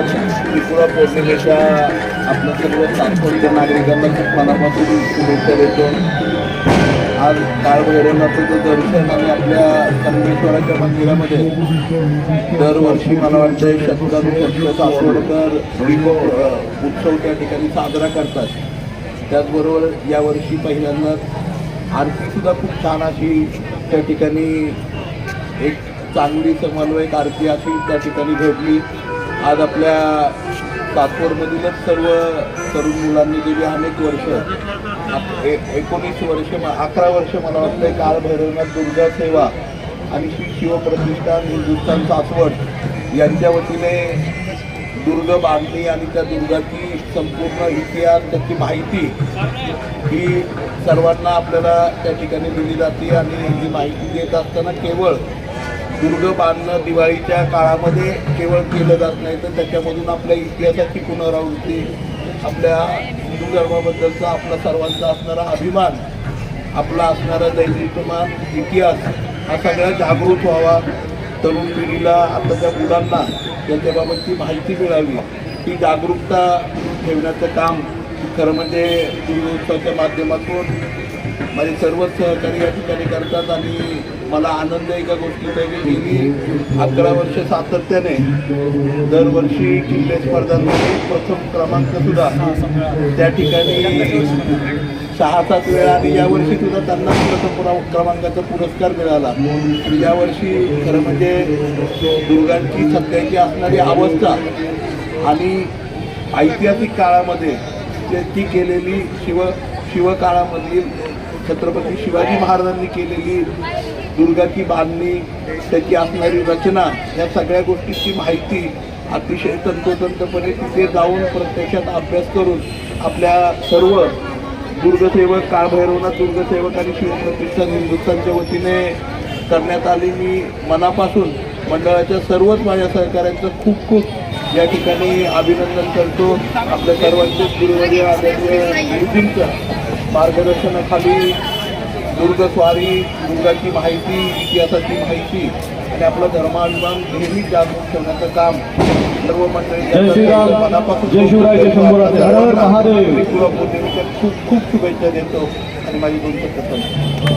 आज त्रिपुरा पौर्णिमेच्या आपल्या सर्व सातवडच्या नागरिकांना खूप मनापासून शुभेच्छा देतो. आज काळभैरवनाथाचं दर्शन आणि आपल्या संगमेश्वराच्या मंदिरामध्ये दरवर्षी मला वाटतं शतकानुशतक सासवडकर उत्सव त्या ठिकाणी साजरा करतात. त्याचबरोबर यावर्षी पहिल्यांदाच आरतीसुद्धा खूप छान अशी त्या ठिकाणी एक चांगली समन्वयक आरती अशी त्या ठिकाणी घडली. आज आपल्या सातवडमधीलच सर्व तरुण मुलांनी गेली अनेक वर्ष आप- ए- एकोणीस वर्ष म- अकरा वर्ष मला वाटतं काळ भैरवनाथ दुर्गा सेवा आणि श्री शिवप्रतिष्ठान हिंदुस्थान सासवड यांच्या वतीने दुर्ग बांधणी आणि त्या दुर्गाची संपूर्ण इतिहास त्याची माहिती ही सर्वांना आपल्याला त्या ठिकाणी दिली जाते आणि ही माहिती देत असताना केवळ दुर्ग बांधणं दिवाळीच्या काळामध्ये केवळ केलं जात नाही तर त्याच्यामधून आपल्या इतिहासाची पुनरावृत्ती आपल्या हिंदू धर्माबद्दलचा आपला सर्वांचा असणारा अभिमान आपला असणारा दैनिकमान इतिहास हा सगळा जागृत व्हावा. तरुण पिढीला आताच्या मुलांना त्याच्याबाबतची माहिती मिळावी. ही जागरूकता ठेवण्याचं काम खरं म्हणजे दुर्गोत्सवाच्या माध्यमातून माझे सर्वच सहकारी या ठिकाणी करतात आणि मला आनंद एका गोष्टीचा आहे की गेली अकरा वर्ष सातत्याने दरवर्षी किल्ले स्पर्धांमध्ये प्रथम क्रमांक सुद्धा त्या ठिकाणी सहा सात वेळा आणि यावर्षी सुद्धा त्यांना प्रथम पुरा- क्रमांकाचा पुरस्कार मिळाला. आणि यावर्षी खरं म्हणजे दुर्गांची सध्याची असणारी अवस्था आणि ऐतिहासिक काळामध्ये ते ती केलेली शिव शिवकाळामधील छत्रपती शिवाजी महाराजांनी केलेली दुर्गाची बांधणी त्याची असणारी रचना या सगळ्या गोष्टीची माहिती अतिशय तंतोतंतपणे तिथे जाऊन प्रत्यक्षात अभ्यास करून आपल्या सर्व दुर्गसेवक काळभैरवनाथ दुर्गसेवक आणि शिवप्रतिष्ठान हिंदुस्थानच्या वतीने करण्यात आली मी मनापासून. मंडळाच्या सर्वच माझ्या सहकाऱ्यांचं खूप खूप या ठिकाणी अभिनंदन करतो. आपल्या सर्वांचे गुरुवर्य आदरणीय गुरुजींचं मार्गदर्शनाखाली दुर्गस्वारी दुर्गाची माहिती इतिहासाची माहिती आणि आपला धर्माभिमान नेहमी जागृत ठेवण्याचं काम सर्व मंडळी मनापासून खूप खूप शुभेच्छा देतो आणि माझी दोन शब्द.